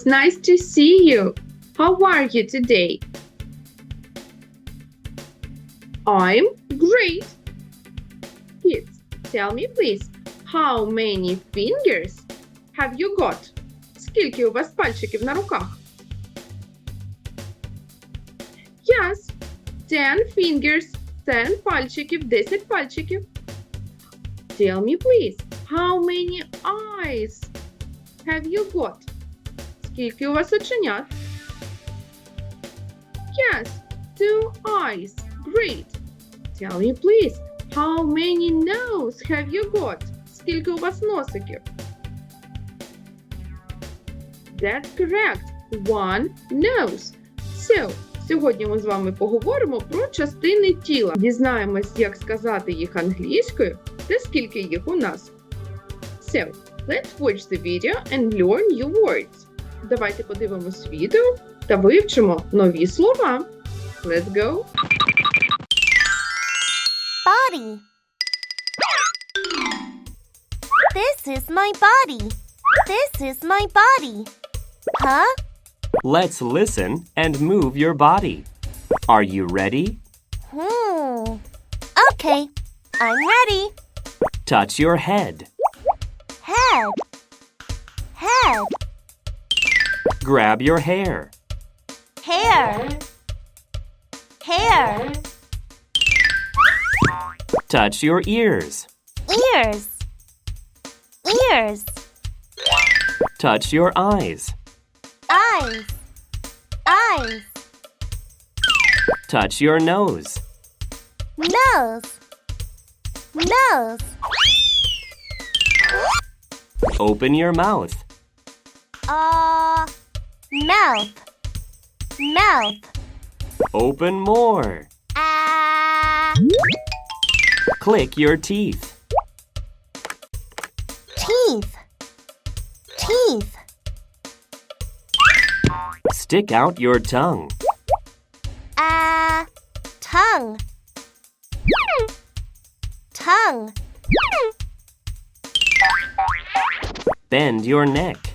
Girls, nice to see you. How are you today? I'm great. Kids, tell me please, how many fingers have you got? Скільки у вас пальчиків на руках? Yes, ten fingers. Ten пальчиків, 10 пальчиків. Tell me please, how many eyes have you got? Скільки у вас оченят? Yes, two eyes. Great. Tell me please, how many nose have you got? Скільки у вас носиків? That's correct. One nose. So, сьогодні ми з вами поговоримо про частини тіла. Дізнаємось, як сказати їх англійською та скільки їх у нас. So, let's watch the video and learn new words. Давайте подивимось відео та вивчимо нові слова. Let's go! Body. This is my body. This is my body. Huh? Let's listen and move your body. Are you ready? Hmm. Okay. I'm ready. Touch your head. Head. Head. Grab your hair. Hair. Hair. Touch your ears. Ears. Ears. Touch your eyes. Eyes. Eyes. Touch your nose. Nose. Nose. Open your mouth. Uh. Mouth. Mouth. Open more. Ah. Click your teeth. Teeth. Teeth. Stick out your tongue. Ah. Tongue. Tongue. Bend your neck.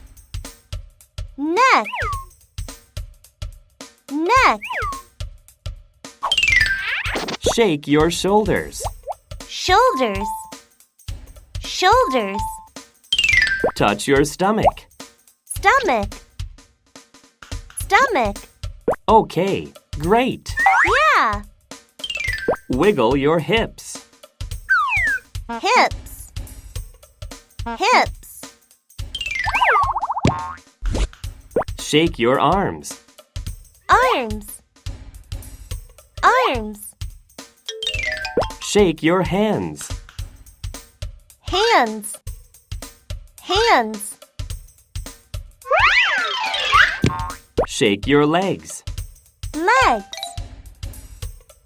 Neck. Neck. Shake your shoulders. Shoulders. Shoulders. Touch your stomach. Stomach. Stomach. Okay, great. Yeah. Wiggle your hips. Hips. Hips. Shake your arms. Arms. Arms. Shake your hands. Hands. Hands. Shake your legs. Legs.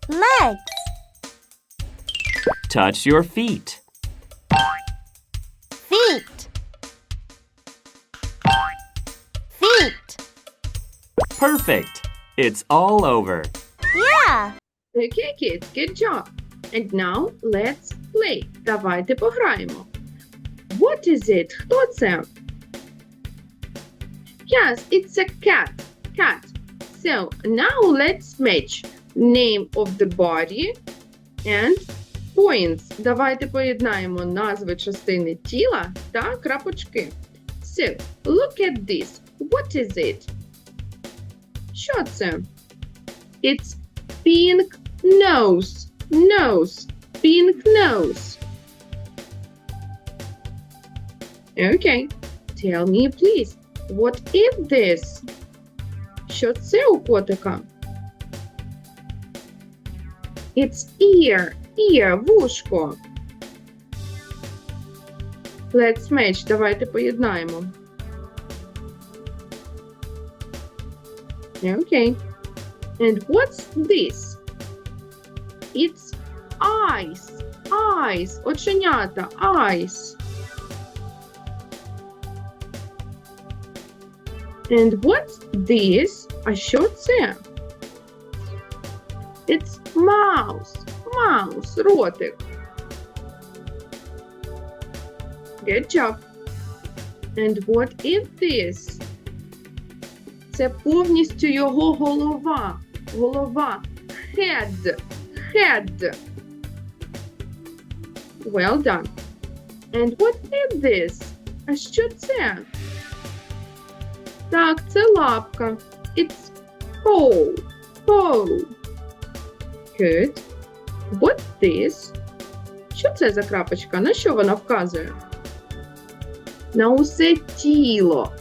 Legs. Touch your feet. Feet. Perfect. It's all over. Yeah. Okay, kids, good job. And now let's play. Давайте пограємо. What is it? Хто це? Yes, it's a cat. Cat. So now let's match name of the body and points. Давайте поєднаємо назви частини тіла та крапочки. So, look at this. What is it? Що це? It's pink nose. Nose. Pink nose. Okay. Tell me, please, what is this? Що це у котика? It's ear. Ear. Вушко. Let's match. Давайте поєднаємо. Okay. And what's this? It's eyes. Eyes. Оченята. Eyes. And what's this? А що це? It's mouse. Mouse. Ротик. Good job. And what is this? Це повністю його голова. Голова. Head. Head. Well done. And what is this? А що це? Так, це лапка. It's paw. Paw. Good. What this? Що це за крапочка? На що вона вказує? На усе тіло.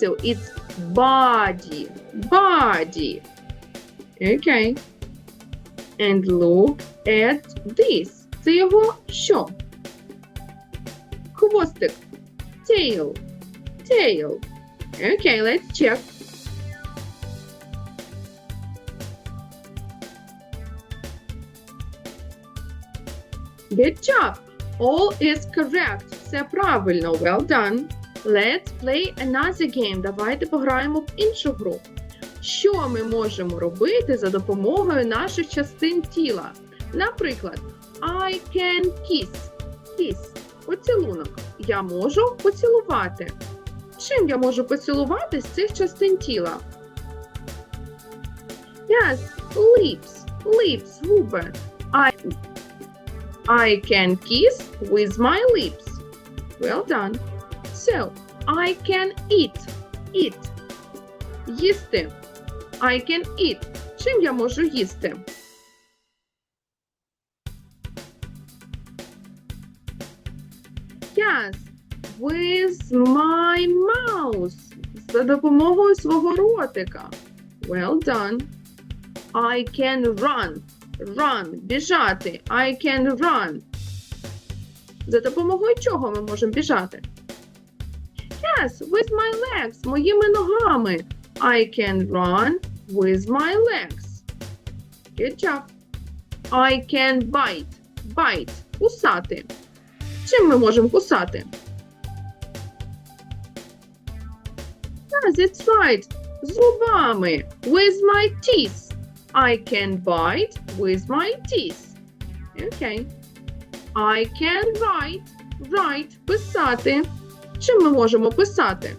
So it's body. Body. Okay. And look at this. Це його що? Хвостик. Tail. Tail. Okay, let's check. Good job. All is correct. Все правильно. Well done. Let's play another game. Давайте пограємо в іншу гру. Що ми можемо робити за допомогою наших частин тіла? Наприклад, I can kiss. Kiss. Поцілунок. Я можу поцілувати. Чим я можу поцілувати з цих частин тіла? Yes, lips. Lips, губи. I, I can kiss with my lips. Well done. So, I can eat. Eat. Їсти. I can eat. Чим я можу їсти? Yes, with my mouth. За допомогою свого ротика. Well done. I can run. Run. Біжати. I can run. За допомогою чого ми можемо біжати? Yes, with my legs. Моїми ногами. I can run with my legs. Good job. I can bite. Bite. Кусати. Чим ми можемо кусати? Yes, it's right. Зубами. With my teeth. I can bite with my teeth. Okay. I can write. Write. Писати. Чим ми можемо писати?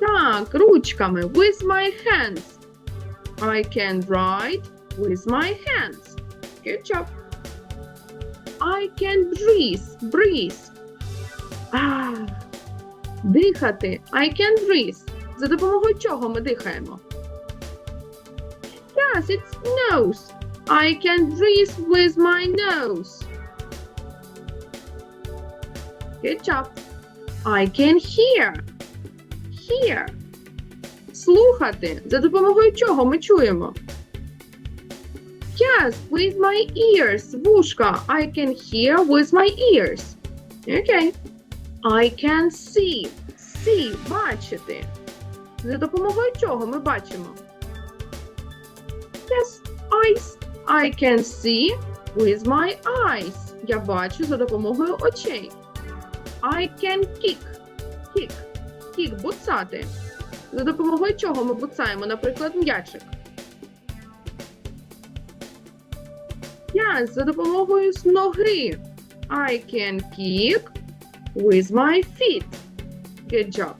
Так, ручками. With my hands. I can write with my hands. Good job. I can breathe. Breathe. А, дихати. I can breathe. За допомогою чого ми дихаємо? Yes, it's nose. I can breathe with my nose. Good job. I can hear. Hear. Слухати. За допомогою чого ми чуємо? Yes, with my ears. Вушка. I can hear with my ears. Okay. I can see. See. Бачити. За допомогою чого ми бачимо? Yes, eyes. I can see with my eyes. Я бачу за допомогою очей. I can kick. Kick. Kick. Буцати. За допомогою чого ми буцаємо, наприклад, м'ячик? Yes, за допомогою ноги. I can kick with my feet. Good job.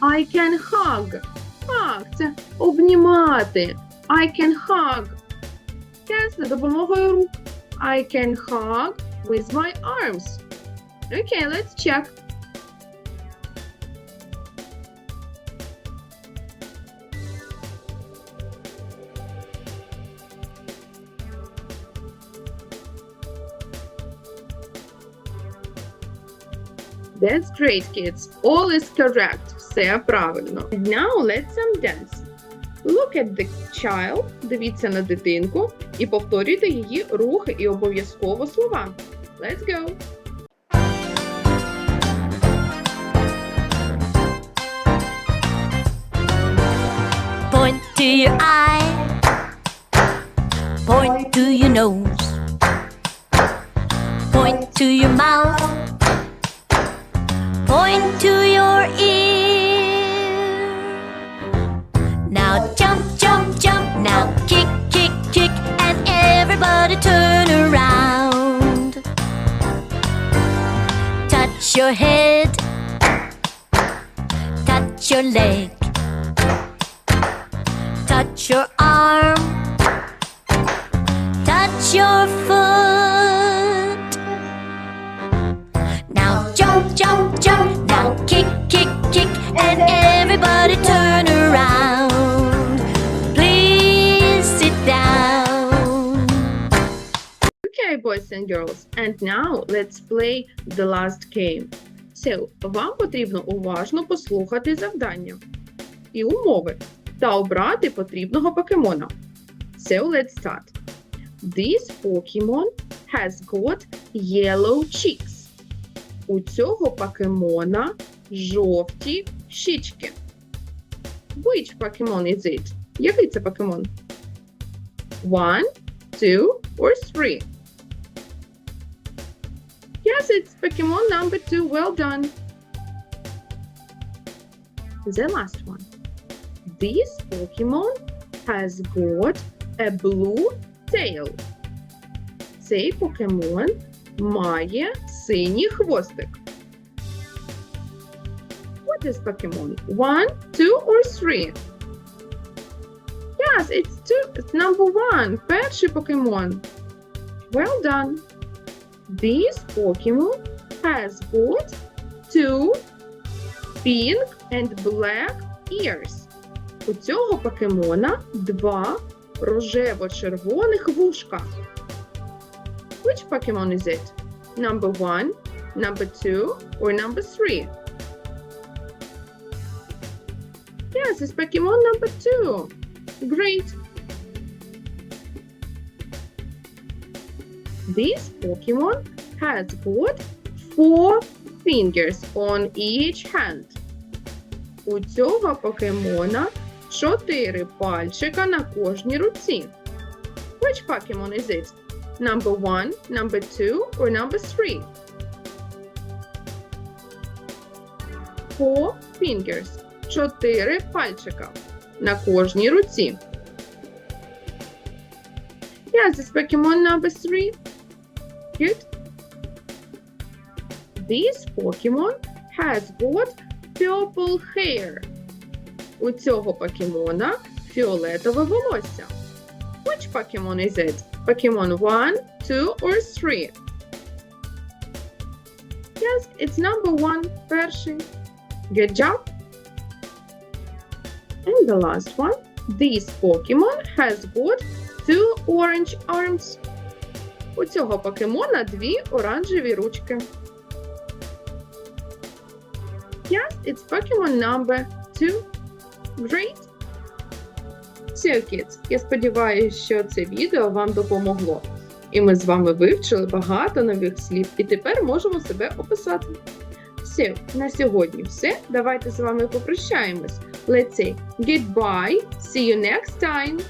I can hug. Hug – це обнімати. I can hug. Yes, за допомогою рук. I can hug with my arms. Okay, let's check. That's great, kids. All is correct. Все правильно. Now let's some dance. Look at the child. Дивіться на дитинку і повторюйте її рухи і обов'язково слова. Let's go. To your eye. Point to your nose. Point to your mouth. Point to your ear. Now jump, jump, jump. Now kick, kick, kick. And everybody turn around. Touch your head. Touch your leg. Arm. Touch your foot. Now jump, jump, jump. Now kick, kick, kick. And everybody turn around. Please sit down. Okay, boys and girls, and now let's play the last game. So, вам потрібно уважно послухати завдання і умови та обрати потрібного покемона. So, let's start. This Pokemon has got yellow cheeks. У цього покемона жовті щічки. Which Pokemon is it? Який це покемон? One, two, or three? Yes, it's Pokemon number two. Well done. The last one. This Pokemon has got a blue tail. Цей покемон має синій хвостик. What is Pokemon? One, two, or three? Yes, it's two. It's number one. Перший покемон. Well done. This Pokemon has got two pink and black ears. У цього покемона два рожево-червоних вушка. Which Pokemon is it? Number one, number two, or number three? Yes, it's Pokemon number two. Great. This Pokemon has got four fingers on each hand. У цього покемона чотири пальчика на кожній руці. Which Pokemon is it? Number one, number two, or number three? Four fingers. Чотири пальчика на кожній руці. Yes, it's Pokemon number three. Good. This Pokemon has got purple hair. У цього покемона фіолетове волосся. Which Pokemon is it? Pokemon 1, 2, or 3? Yes, it's number one, перший. Good job. And the last one. This Pokemon has got two orange arms. У цього покемона дві оранжеві ручки. Yes, it's Pokemon number two. Great. So, kids, я сподіваюся, що це відео вам допомогло. І ми з вами вивчили багато нових слів, і тепер можемо себе описати. Все, на сьогодні все. Давайте з вами попрощаємось. Let's say goodbye. See you next time.